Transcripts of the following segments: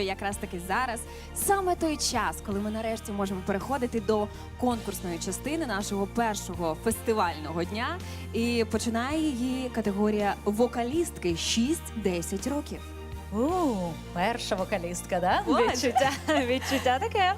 якраз таки зараз саме той час, коли ми нарешті можемо переходити до конкурсної частини нашого першого фестивального дня. І починає її категорія вокалістки 6-10 років. У, перша вокалістка, да? Ось. Відчуття, відчуття таке.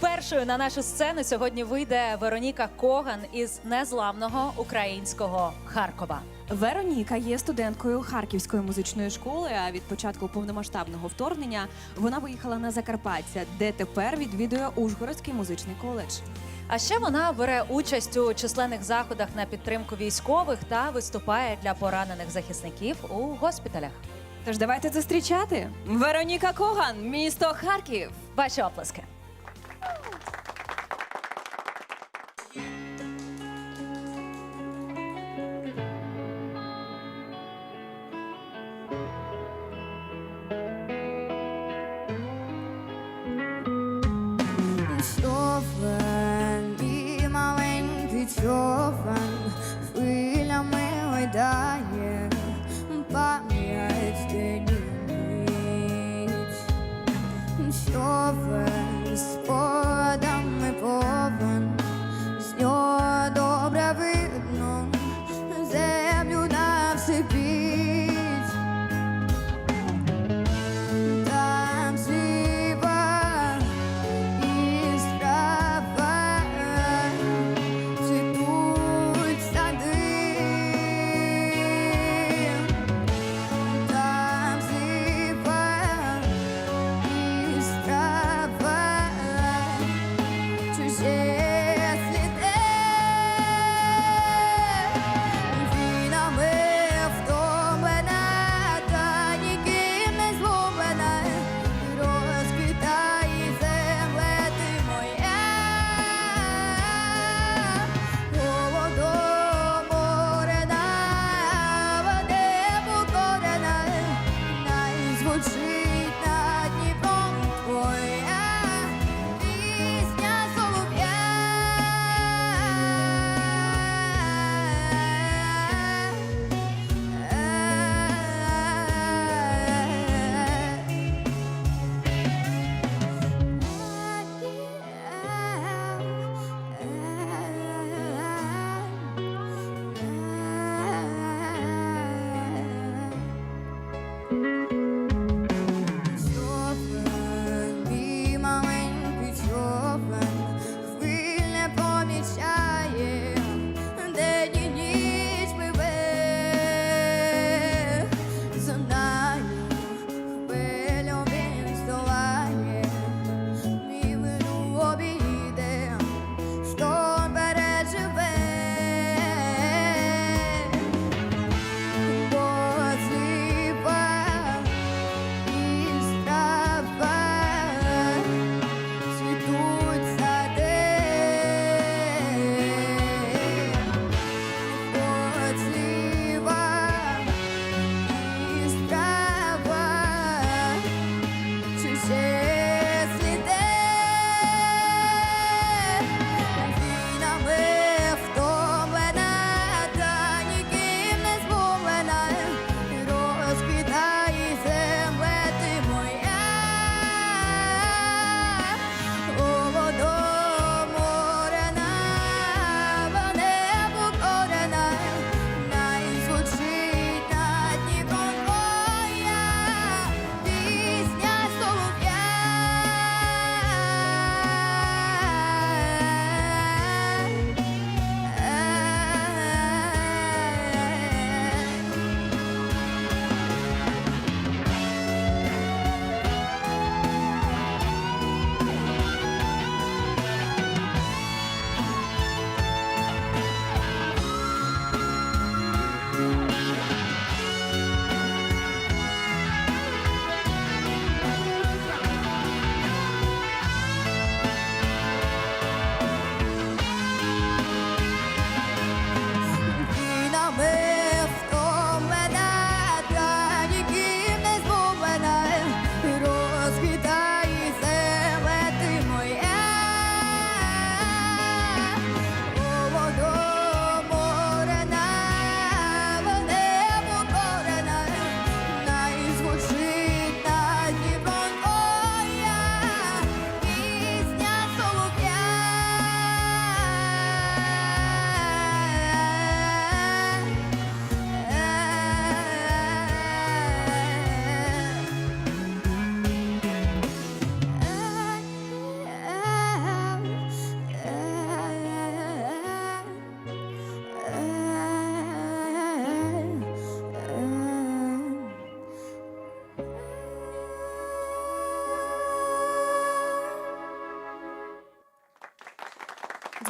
Першою на нашу сцену сьогодні вийде Вероніка Коган із незламного українського Харкова. Вероніка є студенткою Харківської музичної школи. А від початку повномасштабного вторгнення вона виїхала на Закарпаття, де тепер відвідує Ужгородський музичний коледж. А ще вона бере участь у численних заходах на підтримку військових та виступає для поранених захисників у госпіталях. Тож давайте зустрічати Вероніка Коган, місто Харків. Ваші оплески. Човен, і хвилями гойдає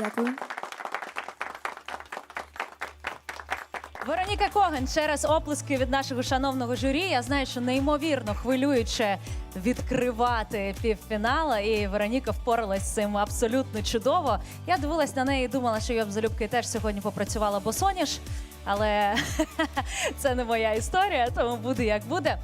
Дякую. Вероніка Коган через оплески від нашого шановного журі. Я знаю, що неймовірно хвилююче відкривати півфінала, і Вероніка впоралась з цим абсолютно чудово. Я дивилась на неї і думала, що я б залюбки теж сьогодні попрацювала босоніж, але це не моя історія, тому буде як буде.